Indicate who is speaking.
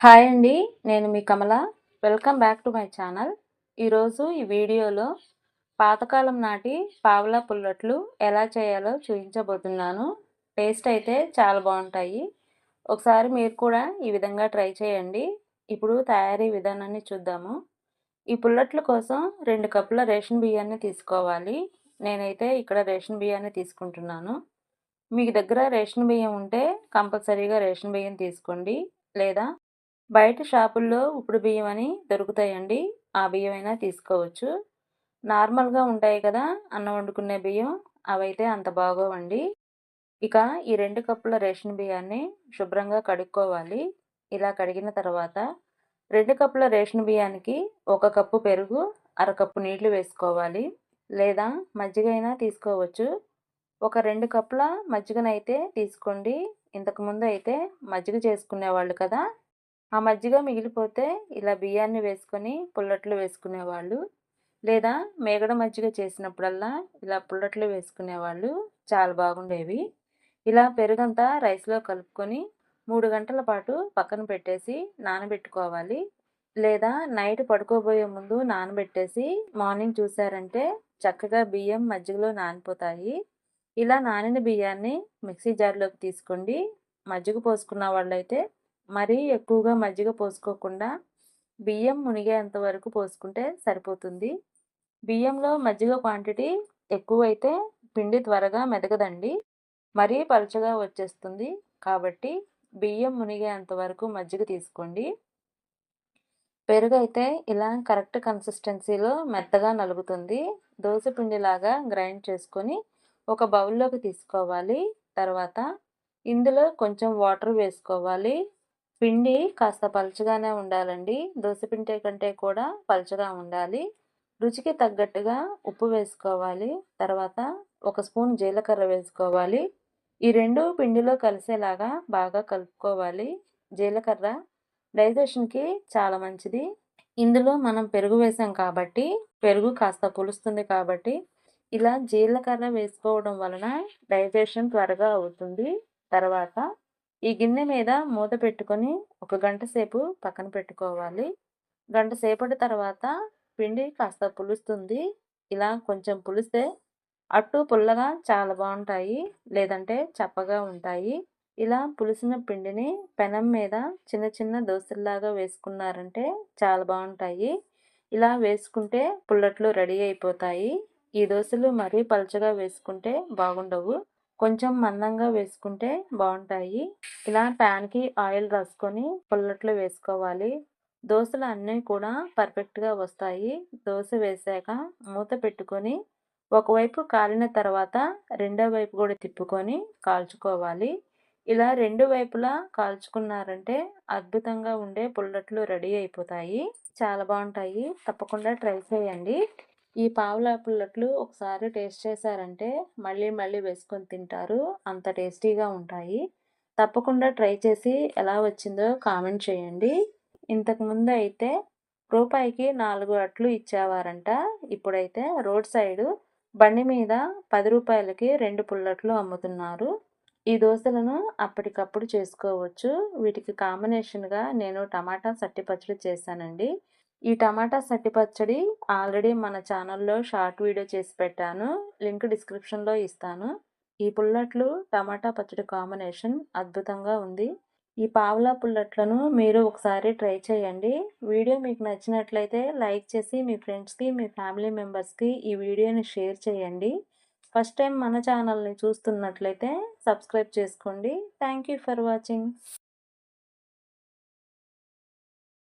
Speaker 1: Hi అండి నేను మీ Kamala. Welcome back to my channel. ఈరోజు ఈ వీడియోలో పాతకాలం నాటి పావలా పుల్లట్లు ఎలా చేయాలో చూపించబోతున్నాను. టేస్ట్ అయితే చాలా బాగుంటాయి. ఒకసారి మీరు కూడా ఈ విధంగా ట్రై చేయండి. ఇప్పుడు తయారీ విధానాన్ని చూద్దాము. ఈ పుల్లట్ల కోసం రెండు కప్పుల రేషన్ బియ్యాన్ని తీసుకోవాలి. నేనైతే ఇక్కడ రేషన్ బియ్యాన్ని తీసుకుంటున్నాను. మీకు దగ్గర రేషన్ బియ్యం ఉంటే కంపల్సరీగా రేషన్ బియ్యం తీసుకోండి. లేదా బయట షాపుల్లో ఇప్పుడు బియ్యం అని దొరుకుతాయండి. ఆ బియ్యం అయినా తీసుకోవచ్చు. నార్మల్గా ఉంటాయి కదా అన్నం వండుకునే బియ్యం అవైతే అంత బాగోవండి. ఇక ఈ రెండు కప్పుల రేషన్ బియ్యాన్ని శుభ్రంగా కడుక్కోవాలి. ఇలా కడిగిన తర్వాత రెండు కప్పుల రేషన్ బియ్యానికి ఒక కప్పు పెరుగు అరకప్పు నీళ్ళు వేసుకోవాలి. లేదా మజ్జిగ అయినా తీసుకోవచ్చు. ఒక రెండు కప్పుల మజ్జిగనైతే తీసుకోండి. ఇంతకుముందు అయితే మజ్జిగ చేసుకునేవాళ్ళు కదా ఆ మజ్జిగ మిగిలిపోతే ఇలా బియ్యాన్ని వేసుకొని పుల్లట్లు వేసుకునేవాళ్ళు. లేదా మేగడ మజ్జిగ చేసినప్పుడల్లా ఇలా పుల్లట్లు వేసుకునేవాళ్ళు చాలా బాగుండేవి. ఇలా పెరుగంతా రైస్లో కలుపుకొని మూడు గంటల పాటు పక్కన పెట్టేసి నానబెట్టుకోవాలి. లేదా నైట్ పడుకోబోయే ముందు నానబెట్టేసి మార్నింగ్ చూసారంటే చక్కగా బియ్యం మజ్జిగలో నానిపోతాయి. ఇలా నానిన బియ్యాన్ని మిక్సీ జార్లోకి తీసుకోండి. మజ్జిగ పోసుకున్న వాళ్ళైతే మరీ ఎక్కువగా మజ్జిగ పోసుకోకుండా బియ్యం మునిగేంత వరకు పోసుకుంటే సరిపోతుంది. బియ్యంలో మజ్జిగ క్వాంటిటీ ఎక్కువైతే పిండి త్వరగా మెదగదండి. మరీ పలుచగా వచ్చేస్తుంది. కాబట్టి బియ్యం మునిగేంత వరకు మజ్జిగ తీసుకోండి. పెరుగు అయితే ఇలా కరెక్ట్ కన్సిస్టెన్సీలో మెత్తగా నలుగుతుంది. దోశ పిండిలాగా గ్రైండ్ చేసుకొని ఒక బౌల్లోకి తీసుకోవాలి. తర్వాత ఇందులో కొంచెం వాటర్ వేసుకోవాలి. పిండి కాస్త పలుచగానే ఉండాలండి. పిండి కంటే కూడా పలుచగా ఉండాలి. రుచికి తగ్గట్టుగా ఉప్పు వేసుకోవాలి. తర్వాత ఒక స్పూన్ జీలకర్ర వేసుకోవాలి. ఈ రెండు పిండిలో కలిసేలాగా బాగా కలుపుకోవాలి. జీలకర్ర డైజెషన్కి చాలా మంచిది. ఇందులో మనం పెరుగు వేసాం కాబట్టి పెరుగు కాస్త పులుస్తుంది కాబట్టి ఇలా జీలకర్ర వేసుకోవడం వలన డైజెషన్ త్వరగా అవుతుంది. తర్వాత ఈ గిన్నె మీద మూత పెట్టుకొని ఒక గంట సేపు పక్కన పెట్టుకోవాలి. గంట సేపటి తర్వాత పిండి కాస్త పులుస్తుంది. ఇలా కొంచెం పులిస్తే అట్టు పుల్లగా చాలా బాగుంటాయి. లేదంటే చప్పగా ఉంటాయి. ఇలా పులిసిన పిండిని పెనం మీద చిన్న చిన్న దోశల్లాగా వేసుకున్నారంటే చాలా బాగుంటాయి. ఇలా వేసుకుంటే పుల్లట్లు రెడీ అయిపోతాయి. ఈ దోశలు మరీ పలుచగా వేసుకుంటే బాగుండవు. కొంచెం మందంగా వేసుకుంటే బాగుంటాయి. ఇలా ప్యాన్కి ఆయిల్ రాసుకొని పుల్లట్లు వేసుకోవాలి. దోశలు అన్నీ కూడా పర్ఫెక్ట్గా వస్తాయి. దోశ వేసాక మూత పెట్టుకొని ఒకవైపు కాలిన తర్వాత రెండో వైపు కూడా తిప్పుకొని కాల్చుకోవాలి. ఇలా రెండు వైపులా కాల్చుకున్నారంటే అద్భుతంగా ఉండే పుల్లట్లు రెడీ అయిపోతాయి. చాలా బాగుంటాయి. తప్పకుండా ట్రై చేయండి. ఈ పావుల పుల్లట్లు ఒకసారి టేస్ట్ చేశారంటే మళ్ళీ మళ్ళీ వేసుకొని తింటారు. అంత టేస్టీగా ఉంటాయి. తప్పకుండా ట్రై చేసి ఎలా వచ్చిందో కామెంట్ చేయండి. ఇంతకుముందు అయితే రూపాయికి నాలుగు అట్లు ఇచ్చేవారంట. ఇప్పుడైతే రోడ్ సైడు బండి మీద పది రూపాయలకి రెండు పుల్లట్లు అమ్ముతున్నారు. ఈ దోశలను అప్పటికప్పుడు చేసుకోవచ్చు. వీటికి కాంబినేషన్గా నేను టమాటా సట్టి పచ్చడి చేశానండి. ఈ టమాటా సట్టి పచ్చడి ఆల్రెడీ మన ఛానల్లో షార్ట్ వీడియో చేసి పెట్టాను. లింక్ డిస్క్రిప్షన్లో ఇస్తాను. ఈ పుల్లట్లు టమాటా పచ్చడి కాంబినేషన్ అద్భుతంగా ఉంది. ఈ పావులా పుల్లట్లను మీరు ఒకసారి ట్రై చేయండి. వీడియో మీకు నచ్చినట్లయితే లైక్ చేసి మీ ఫ్రెండ్స్కి మీ ఫ్యామిలీ మెంబర్స్కి ఈ వీడియోని షేర్ చేయండి. ఫస్ట్ టైం మన ఛానల్ని చూస్తున్నట్లయితే సబ్స్క్రైబ్ చేసుకోండి. Thank for watching.